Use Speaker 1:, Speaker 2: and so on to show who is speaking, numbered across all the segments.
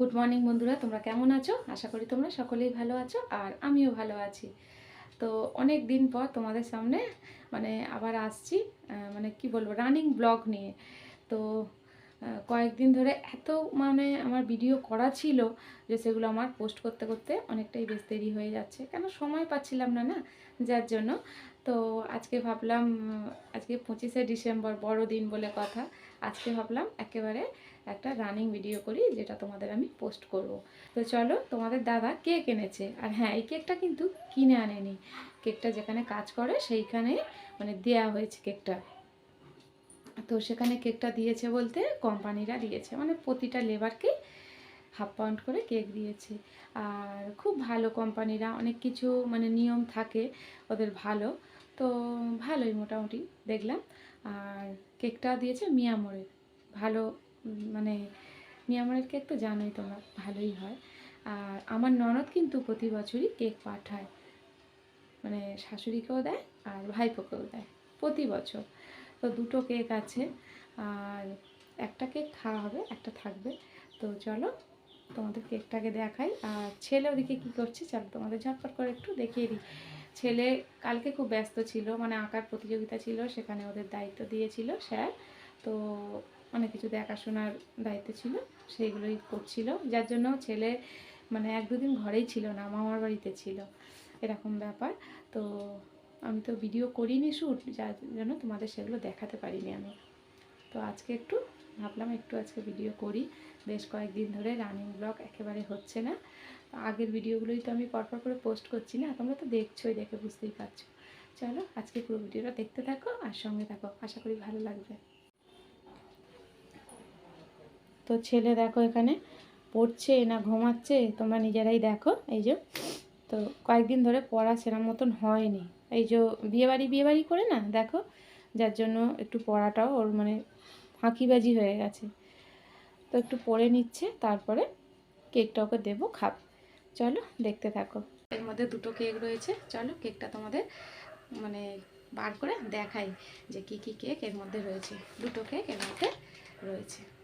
Speaker 1: Good morning বন্ধুরা, তোমরা কেমন আছো? আশা করি তোমরা সকলেই ভালো আছো, আর আমিও ভালো আছি। তো অনেক দিন পর তোমাদের সামনে মানে আবার আসছি মানে কি বলব রানিং ব্লগ নিয়ে। তো কয়েকদিন ধরে এত মানে আমার ভিডিও করা ছিল যে সেগুলো আমার পোস্ট করতে করতে অনেকটাই বেশ দেরি হয়ে যাচ্ছে। কেন সময় পাচ্ছিলাম না না? যার জন্য। তো আজকে ভাবলাম আজকে পঁচিশে ডিসেম্বর, বড়দিন বলে কথা। আজকে ভাবলাম একেবারে একটা রানিং ভিডিও করি, যেটা তোমাদের আমি পোস্ট করব। তো চলো, তোমাদের দাদা কেক এনেছে। আর হ্যাঁ এই কেকটা কিন্তু কিনে আনেনি। কেকটা যেখানে কাজ করে, সেইখানে মানে দেয়া হয়েছে কেকটা তো সেখানে কেকটা দিয়েছে বলতে কোম্পানিরা দিয়েছে। মানে প্রতিটা লেবারকে হাফ পাউন্ড করে কেক দিয়েছে। আর খুব ভালো কোম্পানিরা অনেক কিছু মানে নিয়ম থাকে, ওদের ভালো। তো ভালোই মোটামুটি, দেখলাম। আর কেকটা দিয়েছে মিয়ামোরের ভালো মানে মিয়ামরের কেক তো জানোই তোমরা, ভালোই হয়। আর আমার ননদ কিন্তু প্রতি বছরই কেক পাঠায়। মানে শাশুড়িকেও দেয় আর ভাইপোকেও দেয় প্রতি বছর। তো দুটো কেক আছে আর একটা কেক খাওয়া হবে, একটা থাকবে। তো চলো তোমাদের কেকটাকে দেখাই। আর ছেলে ওদিকে কী করছে চলো তোমাদের ঝটপট করে একটু দেখিয়ে দিই। ছেলে কালকে খুব ব্যস্ত ছিল মানে আঁকার প্রতিযোগিতা ছিল, সেখানে ওদের দায়িত্ব দিয়েছিল স্যার। তো অনেক কিছু দেখাশোনার দায়িত্ব ছিল, সেইগুলোই করছিল। যার জন্য ছেলে মানে এক দুদিন ঘরেই ছিল না, মামার বাড়িতে ছিল, এরকম ব্যাপার। তো আমি তো ভিডিও করিনি শ্যুট যার জন্য তোমাদের সেগুলো দেখাতে পারিনি আমি। তো আজকে একটু, ভাবলাম একটু আজকে ভিডিও করি। বেশ কয়েকদিন ধরে রানিং ব্লগ একেবারে হচ্ছে না। আগের ভিডিওগুলোই তো আমি পরপর করে পোস্ট করছি না, তোমরা তো দেখছোই, দেখে বুঝতেই পারছ। চলো আজকে পুরো ভিডিওটা দেখতে থাকো আর সঙ্গে থাকো, আশা করি ভালো লাগবে। তো ছেলে দেখো এখানে পড়ছে না ঘুমাচ্ছে, তোমরা নিজেরাই দেখো। এই যে, তো কয়েকদিন ধরে পড়া সেরম মতন হয়নি। এই যে বিয়েবাড়ি বিয়েবাড়ি করে না, দেখো, যার জন্য একটু পড়াটাও ওর মানে ফাঁকিবাজি হয়ে গেছে। তো একটু পড়ে নিচ্ছে, তারপরে কেকটা ওকে দেবো, খাব। চলো, দেখতে থাকো। এর মধ্যে দুটো কেক রয়েছে। চলো, কেকটা তোমাদের মানে বার করে দেখাই যে কি কি কেক এর মধ্যে রয়েছে। দুটো কেক এর মধ্যে রয়েছে।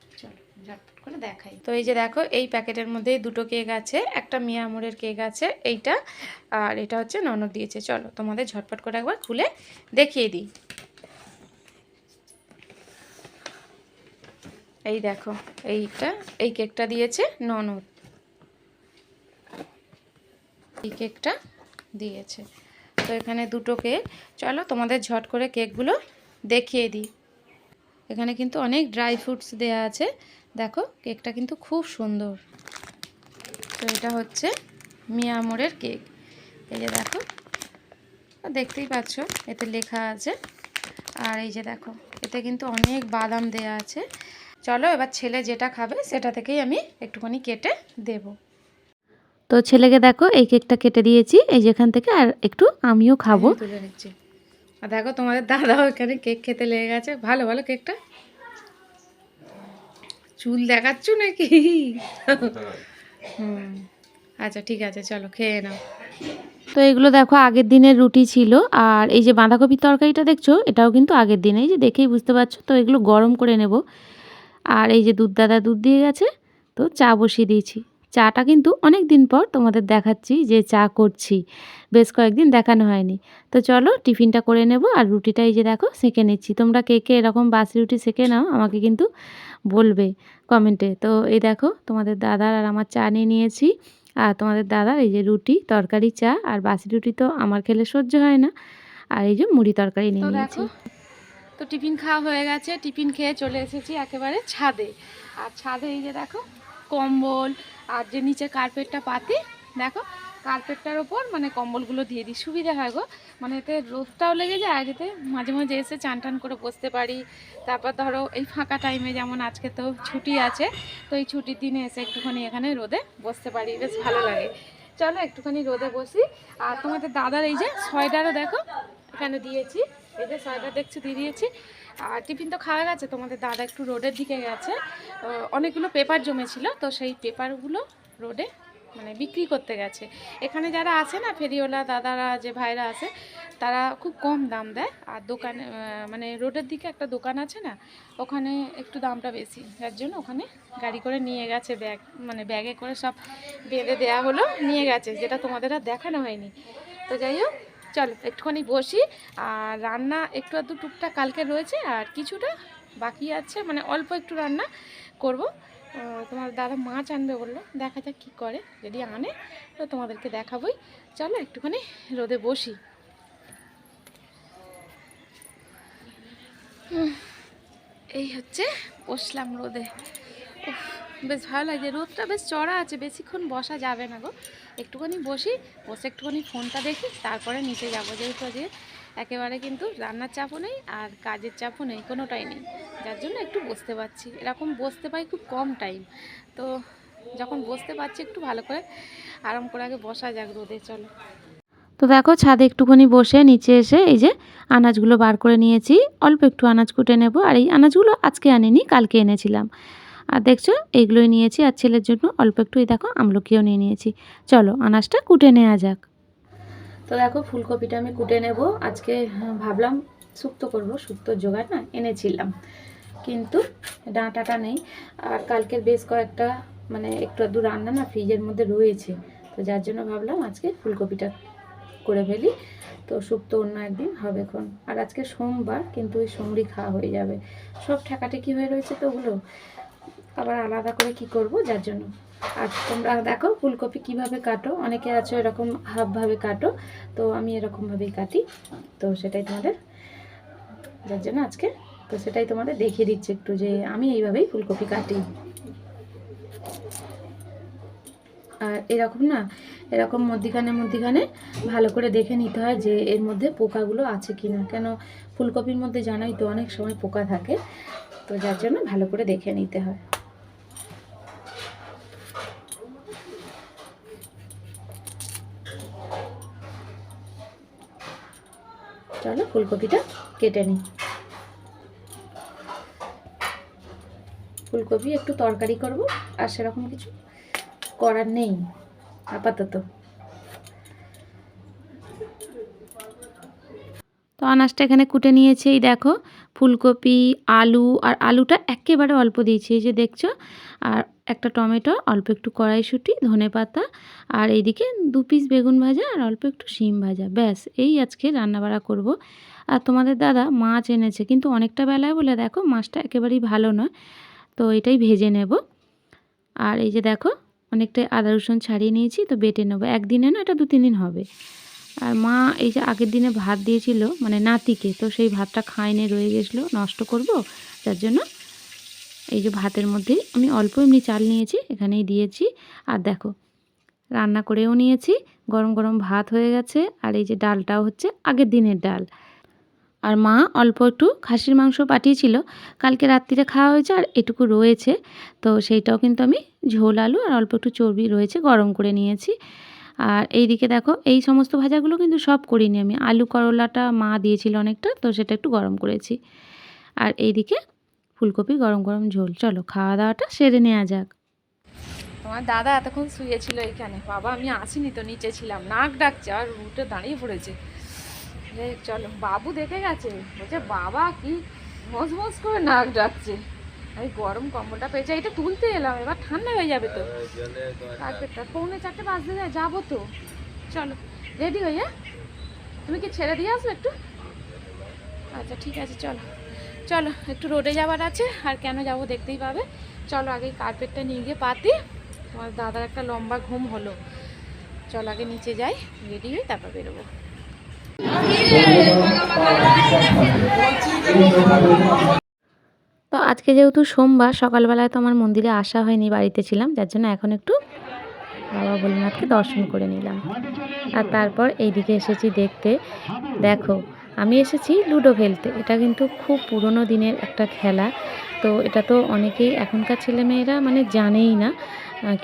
Speaker 1: দেখাই। তো এই যে দেখো, এই প্যাকেটের মধ্যে দুটো কেক আছে, একটা মিয়ামুরের কেক আছে, এইটা, আর এটা হচ্ছে ননদ দিয়েছে। চলো, তোমাদের ঝটপট করে একবার খুলে দেখিয়ে দিই। এই দেখো, এইটা, এই কেকটা দিয়েছে ননদ। এই কেকটা দিয়েছে। তো এখানে দুটো কেক। চলো, তোমাদের ঝট করে কেকগুলো দেখিয়ে দিই। এখানে কিন্তু অনেক ড্রাই ফ্রুটস দেয়া আছে। দেখো, কেকটা কিন্তু খুব সুন্দর। তো এটা হচ্ছে মিয়ামোরের কেক। এই যে দেখো, দেখতেই পাচ্ছ, এতে লেখা আছে। আর এই যে দেখো, এতে কিন্তু অনেক বাদাম দেয়া আছে। চলো, এবার ছেলে যেটা খাবে, সেটা থেকেই আমি একটুখানি কেটে দেব।
Speaker 2: তো ছেলেকে দেখো, এই কেকটা কেটে দিয়েছি। এই যেখান থেকে, আর একটু আমিও খাব।
Speaker 1: তুলে নিচ্ছি। আর দেখো তোমাদের দাদাও এখানে কেক খেতে লেগে গেছে। ভালো ভালো কেকটা? চুল দেখাচ্ছ নাকি? হুম আচ্ছা ঠিক আছে, চলো খেয়ে নাও।
Speaker 2: তো এগুলো দেখো আগের দিনের রুটি ছিল, আর এই যে বাঁধাকপির তরকারিটা দেখছ, এটাও কিন্তু আগের দিনে, এই যে দেখেই বুঝতে পারছ। তো এগুলো গরম করে নেব। আর এই যে দুধ, দাদা দুধ দিয়ে গেছে, তো চা বসিয়ে দিয়েছি। চাটা কিন্তু অনেক দিন পর তোমাদের দেখাচ্ছি যে চা করছি। বেশ কয়েকদিন দেখানো হয়নি। তো চলো টিফিনটা করে নেব আর রুটিটা এই যে দেখো সেঁকে নিচ্ছি। তোমরা কে কে এরকম বাসি রুটি সেঁকে নাও আমাকে কিন্তু বলবে কমেন্টে। তো এই দেখো তোমাদের দাদার আর আমার চা নিয়ে নিয়েছি। আর তোমাদের দাদার এই যে রুটি তরকারি চা আর বাসি রুটি তো আমার খেলে সহ্য হয় না। আর এই যে মুড়ি তরকারি নিয়ে নিয়েছি।
Speaker 1: তো টিফিন খাওয়া হয়ে গেছে। টিফিন খেয়ে চলে এসেছি একেবারে ছাদে। আর ছাদে এই যে দেখো কম্বল আর যে নিচে কার্পেটটা পাতি, দেখো কার্পেটটার ওপর মানে কম্বলগুলো দিয়ে দিই। সুবিধা হয় গো। মানে এতে রোদটাও লেগে যায়, আর এতে মাঝে মাঝে এসে চান টান করে বসতে পারি। তারপর ধরো, এই ফাঁকা টাইমে যেমন আজকে তো ছুটি আছে, তো এই ছুটির দিনে এসে একটুখানি এখানে রোদে বসতে পারি। বেশ ভালো লাগে। চলো, একটুখানি রোদে বসি। আর তোমাদের দাদার এই যে সোয়েটারও দেখো, এখানে দিয়েছি। এই যে সোয়েটার দেখছি, দিয়ে দিয়েছি। আর টিফিন তো খাওয়া গেছে, তোমাদের দাদা একটু রোডের দিকে গেছে। অনেকগুলো পেপার জমেছিল, তো সেই পেপারগুলো রোডে মানে বিক্রি করতে গেছে। এখানে যারা আছে না, ফেরিওয়ালা, দাদারা, যে ভাইরা আছে, তারা খুব কম দাম দেয়। আর দোকানে মানে রোডের দিকে একটা দোকান আছে না, ওখানে একটু দামটা বেশি। যার জন্য ওখানে গাড়ি করে নিয়ে গেছে ব্যাগ মানে ব্যাগে করে সব বেঁধে দেওয়া হলো, নিয়ে গেছে, যেটা তোমাদের আর দেখানো হয়নি। তো যাই হোক চলো একটুখানি বসি। আর রান্না একটু আধটু টুকটাক কালকে রয়েছে আর কিছুটা বাকি আছে মানে অল্প একটু রান্না করব। তোমার দাদা মাছ আনবে বলল দেখা যাক কী করে যদি আনে তো তোমাদেরকে দেখাবোই। চলো একটুখানি রোদে বসি। এই হচ্ছে বসলাম রোদে। উফ, বেশ ভালো লাগছে রোদটা বেশ চড়া আছে, বেশিক্ষণ বসা যাবে না গো। একটুখানি বসি, বসে একটুখানি ফোনটা দেখি, তারপরে নিচে যাব। যেহেতু আজকে একেবারে কিন্তু রান্নার চাপও নেই আর কাজের চাপও নেই, কোনোটাই নেই। যার জন্য একটু বসতে পারছি। এরকম বসতে পাই খুব কম টাইম। তো যখন বসতে পারছি একটু ভালো করে আরাম করে আগে বসা যাক রোদে, চলো।
Speaker 2: তো দেখো, ছাদে একটুখানি বসে নিচে এসে এই যে আনাজগুলো বার করে নিয়েছি। অল্প একটু আনাজ কুটে নেব। আর এই আনাজগুলো আজকে আনিনি, কালকে এনেছিলাম। আর দেখছ এইগুলোই নিয়েছি আর ছেলের জন্য অল্প একটু এই দেখো আমলকিও নিয়ে নিয়েছি। চলো আনাজটা কুটে নেওয়া যাক।
Speaker 1: তো দেখো ফুলকপিটা আমি কুটে নেব। আজকে হ্যাঁ, ভাবলাম শুক্তো করব শুক্তোর জোগাড় না এনেছিলাম। কিন্তু ডাঁটাটা নেই। আর কালকের বেশ কয়েকটা মানে একটু আধটু রান্না না ফ্রিজের মধ্যে রয়েছে। তো যার জন্য ভাবলাম আজকে ফুলকপিটা করে ফেলি। তো শুক্তো অন্য একদিন হবে এখন। আর আজকে সোমবার কিন্তু ওই সোমরি খাওয়া হয়ে যাবে। সব ঠেকাঠেকি হয়ে রয়েছে তো ওগুলো। আবার আলাদা করে কি করব, যার জন্য। আর তোমরা দেখো, ফুলকপি কীভাবে কাটো, অনেকে আছো এরকম হাফভাবে কাটো, তো আমি এরকমভাবেই কাটি, তো সেটাই তোমাদের, যার জন্য আজকে, তো সেটাই তোমাদের দেখিয়ে দিচ্ছি একটু যে আমি এইভাবেই ফুলকপি কাটি। আর এরকম না, এরকম মধ্যিখানে মধ্যিখানে ভালো করে দেখে নিতে হয় যে এর মধ্যে পোকাগুলো আছে কি না কেন ফুলকপির মধ্যে জানোই তো, অনেক সময় পোকা থাকে, তো যার জন্য ভালো করে দেখে নিতে হয়। চলো ফুলকপিটা কেটে নিই। ফুলকপি একটু তরকারি করব, আর সেরকম কিছু করার নেই, আপাতত।
Speaker 2: তো আনাজটা এখানে কুটে নিয়েছি, এই দেখো। ফুলকপি, আলু, আর আলুটা একেবারে অল্প দিয়েছি, এই যে দেখছ? আর একটা টমেটো, অল্প একটু কড়াইশুঁটি, ধনে পাতা, আর এইদিকে দু পিস বেগুন ভাজা, আর অল্প একটু শিম ভাজা। ব্যাস, এই আজকে রান্নাবাড়া করব। আর তোমাদের দাদা মাছ এনেছে, কিন্তু অনেকটা বেলায় বলে, দেখো, মাছটা একেবারেই ভালো নয়। তো এটাই ভেজে নেব। আর এই যে দেখো, অনেকটাই আদা রসুন ছাড়িয়ে নিয়েছি, তো বেটে নেব। একদিনে না, এটা দু তিন দিন হবে। আর মা এই যে আগের দিনে ভাত দিয়েছিল মানে নাতিকে, তো সেই ভাতটা খাইনে, রয়ে গেছিল, নষ্ট করব। যার জন্য এই যে ভাতের মধ্যেই আমি অল্প এমনি চাল নিয়েছি, এখানেই দিয়েছি। আর দেখো, রান্না করেও নিয়েছি, গরম গরম ভাত হয়ে গেছে, আর এই যে ডালটাও হচ্ছে আগের দিনের ডাল। আর মা অল্প একটু খাসির মাংস পাঠিয়েছিল, কালকে রাত্রিরে খাওয়া হয়েছে আর এটুকু রয়েছে। তো সেইটাও কিন্তু আমি ঝোল আলু আর অল্প একটু চর্বি রয়েছে, গরম করে নিয়েছি। আর এইদিকে দেখো, এই সমস্ত ভাজাগুলো কিন্তু সব করিনি আমি। আলু করলাটা মা দিয়েছিল অনেকটা, তো সেটা একটু গরম করেছি। আর এইদিকে ফুলকপি গরম গরম ঝোল। চলো খাওয়া দাওয়াটা সেরে নেওয়া যাক।
Speaker 1: আমার দাদা এতক্ষণ শুয়েছিল এখানে। বাবা, আমি আসিনি তো, নিচে ছিলাম। নাক ডাকছে, আর উঠে দাঁড়িয়ে পড়েছে। চলো, বাবু দেখে গেছে। বলছে, বাবা, কি মজ মজ করে নাক ডাকছে। আমি গরম কম্বলটা পেয়েছি এটা তুলতে এলাম এবার ঠান্ডা হয়ে যাবে তো কার্পেটটা পৌনে চারটে বাজতে যায় যাব তো চলো রেডি হয়ে তুমি কি ছেড়ে দিয়ে আসবে একটু আচ্ছা ঠিক আছে চলো চলো একটু রোডে যাবার আছে আর কেন যাব দেখতেই পাবে চলো আগে কার্পেটটা নিয়ে গিয়ে পাতি তোমার দাদার একটা লম্বা ঘুম হলো চলো আগে নিচে যাই রেডি হয়ে তারপর বেরোবো
Speaker 2: তো আজকে যেহেতু সোমবার, সকালবেলায় তো আমার মন্দিরে আসা হয়নি, বাড়িতে ছিলাম, যার জন্য এখন একটু বাবা ভোলেনাথকে দর্শন করে নিলাম। আর তারপর এইদিকে এসেছি দেখতে। দেখো, আমি এসেছি লুডো খেলতে, এটা কিন্তু খুব পুরনো দিনের একটা খেলা। তো এটা তো অনেকেই, এখনকার ছেলেমেয়েরা মানে জানেই না।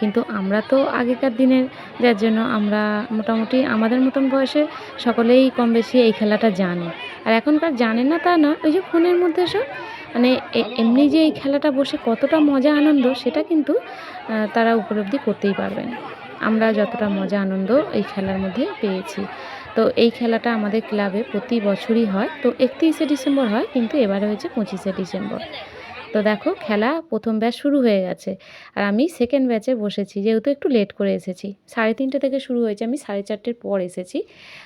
Speaker 2: কিন্তু আমরা তো আগেকার দিনের, যার জন্য আমরা মোটামুটি আমাদের মতন বয়সে সকলেই কম বেশি এই খেলাটা জানে। আর এখনকার জানে না তা না, ওই যে ফোনের মধ্যে সব মানে এমনি যে এই খেলাটা বসে কতটা মজা, আনন্দ, সেটা কিন্তু তারা উপলব্ধি করতেই পারবেন। আমরা যতটা মজা, আনন্দ এই খেলার মধ্যে পেয়েছি। তো এই খেলাটা আমাদের ক্লাবে প্রতি বছরই হয়। তো একত্রিশে ডিসেম্বর হয়, কিন্তু এবারে হয়েছে পঁচিশে ডিসেম্বর। তো দেখো, খেলা প্রথম ব্যাচ শুরু হয়ে গেছে। আর আমি সেকেন্ড ব্যাচে বসেছি, যেহেতু একটু লেট করে এসেছি। সাড়ে তিনটে থেকে শুরু হয়েছে, আমি সাড়ে চারটের পর এসেছি।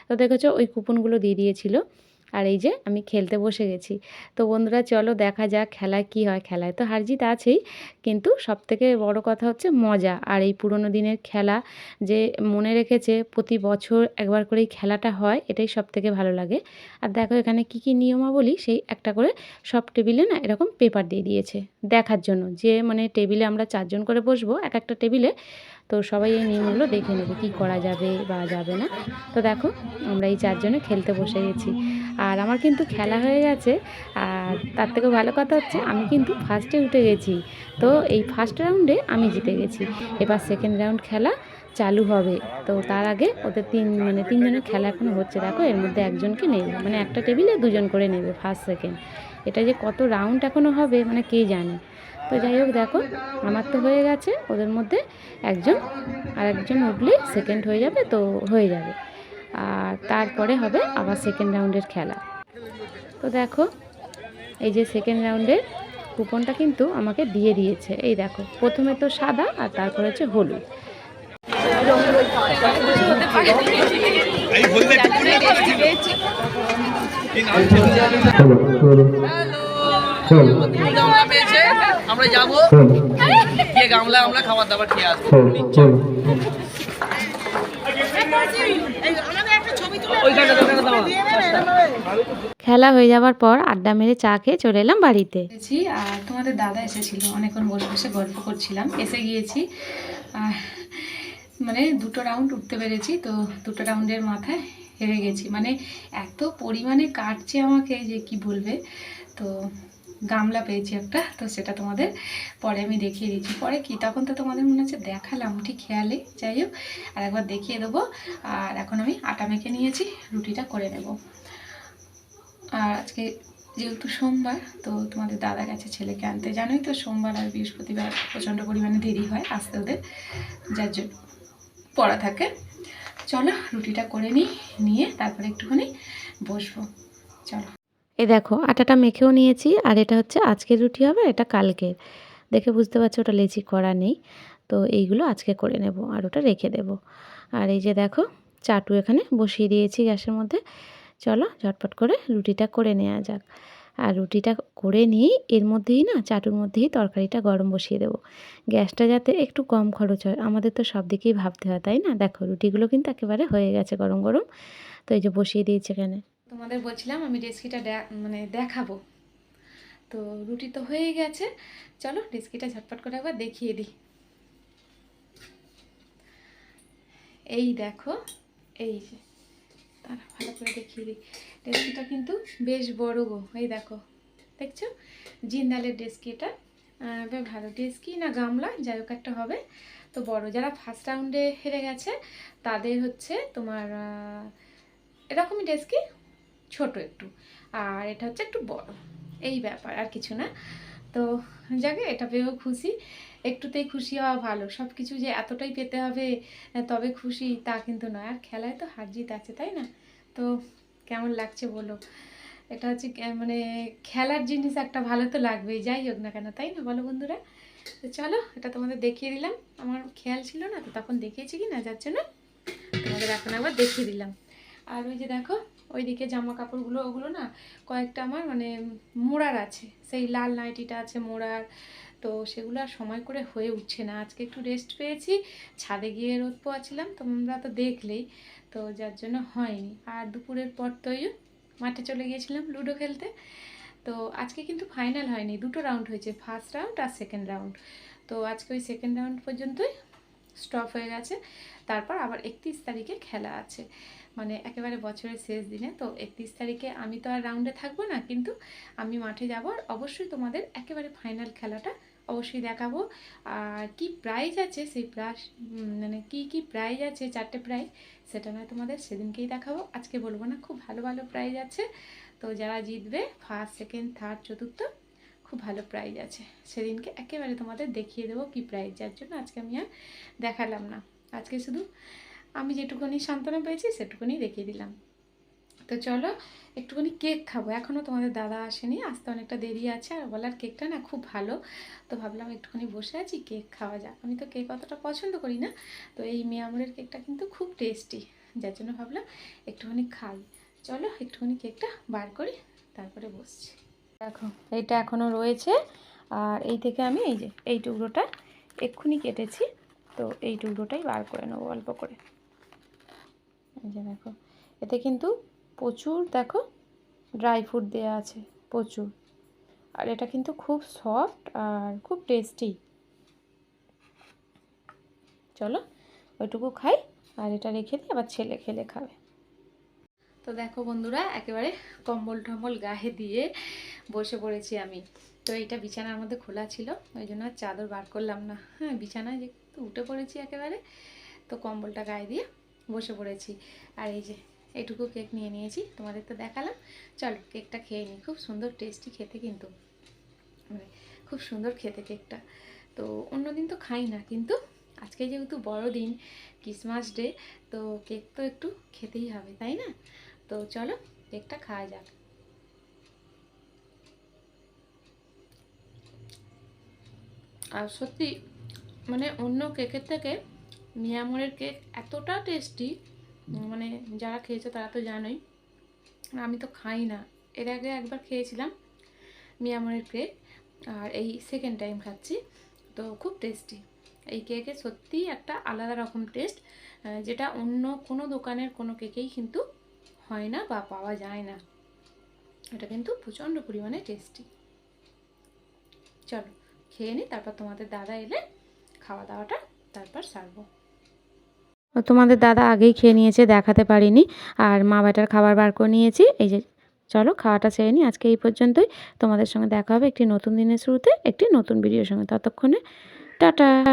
Speaker 2: তো দেখেছ, ওই কুপনগুলো দিয়ে দিয়েছিল। আর এই যে আমি খেলতে বসে গেছি। তো বন্ধুরা, চলো দেখা যাক খেলায় কি হয়। খেলায় তো হার জিত আছেই, কিন্তু সবথেকে বড় কথা হচ্ছে মজা। আর এই পুরোনো দিনের খেলা যে মনে রেখেছে প্রতি বছর একবার করেই খেলাটা হয়, এটাই সব থেকে ভালো লাগে। আর দেখো এখানে কি কি নিয়মাবলী, সেই একটা করে সব টেবিলে না এরকম পেপার দিয়ে দিয়েছে দেখার জন্য। যে মানে টেবিলে আমরা চারজন করে বসবো, এক একটা টেবিলে তো সবাই এই নিয়মগুলো দেখে নেবে কি করা যাবে বা যাবে না। তো দেখো, আমরা এই চারজনে খেলতে বসে গেছি। আর আমার কিন্তু খেলা হয়ে গেছে, আর তার থেকেও ভালো কথা হচ্ছে, আমি কিন্তু ফার্স্টে উঠে গেছি। তো এই ফার্স্ট রাউন্ডে আমি জিতে গেছি। এবার সেকেন্ড রাউন্ড খেলা চালু হবে। তো তার আগে ওদের তিন মানে তিনজনের খেলা এখনও হচ্ছে। দেখো, এর মধ্যে একজনকে নেবে মানে একটা টেবিলে দুজন করে নেবে ফার্স্ট সেকেন্ড এটা যে কত রাউন্ড এখনও হবে মানে কে জানে? তো যাই হোক দেখো আমার তো হয়ে গেছে। ওদের মধ্যে একজন আর একজন উঠলেই সেকেন্ড হয়ে যাবে তো হয়ে যাবে। আর তারপরে হবে আবার সেকেন্ড রাউন্ডের খেলা। তো দেখো এই যে সেকেন্ড রাউন্ডের কুপনটা কিন্তু আমাকে দিয়ে দিয়েছে। এই দেখো প্রথমে তো সাদা আর তারপরে হচ্ছে হলুদ।
Speaker 3: গামলা পেয়েছে আমরা যাব। গিয়ে গামলা আমরা খাবার দাবার খেয়ে আসব। ওইখানটা ওইখানটা দাও
Speaker 2: খেলা হয়ে যাওয়ার পর আড্ডা মেরে চা খেয়ে চলে এলাম বাড়িতে।
Speaker 1: এসেছি আর তোমাদের দাদা এসেছিল। অনেকক্ষণ বসে বসে গল্প করছিলাম। এসে গিয়েছি। আর মানে দুটো রাউন্ড উঠতে পেরেছি তো দুটো রাউন্ডের মাথায় হেরে গেছি। মানে এত পরিমাণে কাটছে আমাকে যে কি বলবে? তো গামলা পেয়েছি একটা, তো সেটা তোমাদের পরে আমি দেখিয়ে দিচ্ছি। পরে কি, তখন তো তোমাদের মনে হচ্ছে দেখালাম, ঠিক খেয়ালে, যাই হোক। আর একবার দেখিয়ে দেবো। আর এখন আমি আটা মেখে নিয়েছি, রুটিটা করে নেব। আর আজকে যেহেতু সোমবার, তো তোমাদের দাদা গেছে ছেলেকে আনতে। জানোই তো, সোমবার আর বৃহস্পতিবার প্রচণ্ড পরিমাণে দেরি হয় আসতে ওদের, যার জন্য পড়া থাকে। চলো, রুটিটা করে নিই, নিয়ে তারপরে একটুখানি বসবো। চলো।
Speaker 2: এই দেখো, আটাটা মেখেও নিয়েছি, আর এটা হচ্ছে আজকের রুটি হবে, এটা কালকের। দেখে বুঝতে পারছ, ওটা লেচি করা নেই। তো এইগুলো আজকে করে নেব, আর ওটা রেখে দেব। আর এই যে দেখো, চাটু এখানে বসিয়ে দিয়েছি গ্যাসের মধ্যে। চলো, ঝটপট করে রুটিটা করে নেওয়া যাক। আর রুটিটা করে নিয়েই এর মধ্যেই না, চাটুর মধ্যেই তরকারিটা গরম বসিয়ে দেবো। গ্যাসটা যাতে একটু কম খরচ হয়, আমাদের তো সব দিকেই ভাবতে হয়, তাই না? দেখো, রুটিগুলো কিন্তু একেবারে হয়ে গেছে গরম গরম। তো এই যে বসিয়ে দিয়েছি এখানে।
Speaker 1: তোমাদের বলছিলাম আমি রেসিপিটা মানে দেখাবো। তো রুটি তো হয়ে গেছে। চলো রেসিপিটা ঝটপট করে একবার দেখিয়ে দিই। এই দেখো, এই যে, তারা ভালো করে দেখিয়ে দিই। রেসিপিটা কিন্তু বেশ বড় গো, এই দেখো, দেখছ? জিন্দালের ডেস্কি এটা। ভালো ডেস্কি না গামলা, যাই হোক একটা হবে। তো বড় যারা ফার্স্ট রাউন্ডে হেরে গেছে, তাদের হচ্ছে তোমার এরকমই ডেস্কি ছোট একটু। আর এটা হচ্ছে একটু বড়। এই ব্যাপার, আর কিছু না। তো যাকে, এটা পেয়েও খুশি। একটুতেই খুশি হওয়া ভালো। সব কিছু যে এতটাই পেতে হবে তবে খুশি তা কিন্তু নয়। আর খেলায় তো হার জিত আছে, তাই না? তো কেমন লাগছে বলো? এটা হচ্ছে মানে খেলার জিনিস একটা ভালো তো লাগবেই। যাই হোক না কেন, তাই না বলো বন্ধুরা? তো চলো, এটা তোমাদের দেখিয়ে দিলাম। আমার খেয়াল ছিল না, তো তখন দেখিয়েছি কি না, যাচ্ছে না? তোমাদের এখন একবার দেখিয়ে দিলাম। আর ওই যে দেখো ওইদিকে জামা কাপড়গুলো ওগুলো না কয়েকটা আমার মানে মোড়ার আছে। সেই লাল নাইটিটা আছে মোড়ার। তো সেগুলো আর সময় করে হয়ে উঠছে না। আজকে একটু রেস্ট পেয়েছি, ছাদে গিয়ে রোদ পোয়াছিলাম, তোমরা তো দেখলেই। তো যার জন্য হয়নি। আর দুপুরের পর তো ওই মাঠে চলে গিয়েছিলাম লুডো খেলতে। তো আজকে কিন্তু ফাইনাল হয়নি। দুটো রাউন্ড হয়েছে ফার্স্ট রাউন্ড আর সেকেন্ড রাউন্ড তো আজকে ওই সেকেন্ড রাউন্ড পর্যন্তই স্টপ হয়ে গেছে। তারপর আবার একত্রিশ তারিখে খেলা আছে। মানে একেবারে বছরের শেষ দিনে, তো একত্রিশ তারিখে আমি তো আর রাউন্ডে থাকব না, কিন্তু আমি মাঠে যাব। আর অবশ্যই তোমাদের একেবারে ফাইনাল খেলাটা অবশ্যই দেখাবো। আর কি প্রাইজ আছে সেই প্রাইজ মানে কি কি প্রাইজ আছে, চারটে প্রাইজ সেটা নয় তোমাদের, সেদিনকেই দেখাবো। আজকে বলব না, খুব ভালো ভালো প্রাইজ আছে। তো যারা জিতবে ফার্স্ট সেকেন্ড থার্ড চতুর্থ, খুব ভালো প্রাইজ আছে। সেদিনকে একেবারে তোমাদের দেখিয়ে দেবো কি প্রাইজ যার জন্য আজকে আমি আর দেখালাম না। আজকে শুধু আমি যেটুকুনি সান্ত্বনা পেয়েছি, সেটুকুনি দেখিয়ে দিলাম। তো চলো, একটুখানি কেক খাব। এখনও তোমাদের দাদা আসেনি, আসতে অনেকটা দেরি আছে। আর বলার কেকটা না খুব ভালো। তো ভাবলাম একটুখানি বসে আছি, কেক খাওয়া যাক। আমি তো কেক অতটা পছন্দ করি না। তো এই মেয়ামুরের কেকটা কিন্তু খুব টেস্টি। যার জন্য ভাবলাম একটুখানি খাই। চলো, একটুখানি কেকটা বার করি, তারপরে বসছি। দেখো, এইটা এখনও রয়েছে। আর এই থেকে আমি এই যে, এই টুকরোটা এক্ষুনি কেটেছি। তো এই টুকরোটাই বার করে নেব অল্প করে। এই যে দেখো, এতে কিন্তু প্রচুর দেখো ড্রাই ফ্রুট দেওয়া আছে, প্রচুর। আর এটা কিন্তু খুব সফট আর খুব টেস্টি চলো, ওইটুকু খাই আর এটা রেখে দিই আবার ছেলে খেলে খাবে। তো দেখো বন্ধুরা, একেবারে কম্বল টম্বল গায়ে দিয়ে বসে পড়েছি আমি। তো এইটা বিছানার মধ্যে খোলা ছিল, ওই জন্য চাদর বার করলাম না। হ্যাঁ বিছানায় যে উঠে পড়েছি একেবারে, তো কম্বলটা গায়ে দিয়ে বসে পড়েছি। আর এই যে, এটুকু কেক নিয়ে নিয়েছি, তোমাদের তো দেখালাম। চলো কেকটা খেয়ে নিই, খুব সুন্দর টেস্টি খেতে কিন্তু। মানে খুব সুন্দর খেতে কেকটা তো অন্যদিন তো খাই না, কিন্তু আজকে যেহেতু বড়দিন ক্রিসমাস ডে তো কেক তো একটু খেতেই হবে, তাই না? তো চলো কেকটা খাওয়া যাক। আর সত্যি মানে অন্য কেকের থেকে মিয়ামরের কেক এতটা টেস্টি মানে যারা খেয়েছে তারা তো জানোই। আমি তো খাই না। এর আগে একবার খেয়েছিলাম মিয়ামরের কেক, আর এই সেকেন্ড টাইম খাচ্ছি। তো খুব টেস্টি এই কেকে সত্যিই একটা আলাদা রকম টেস্ট যেটা অন্য কোনো দোকানের কোনো কেকেই কিন্তু হয় না বা পাওয়া যায় না। এটা কিন্তু প্রচণ্ড পরিমাণে টেস্টি চলো, খেয়ে নিই তারপর তোমাদের দাদা এলে খাওয়া দাওয়াটা তারপর সারবো।
Speaker 2: তোমাদের দাদা আগেই খেয়ে নিয়েছে, দেখাতে পারিনি। আর মা বেটার খাবার বার করে নিয়েছি। এই যে, চলো খাওয়াটা ছেড়ে নিই আজকে এই পর্যন্তই। তোমাদের সঙ্গে দেখা হবে একটি নতুন দিনের শুরুতে, একটি নতুন ভিডিওর সঙ্গে। ততক্ষণে, টাটা।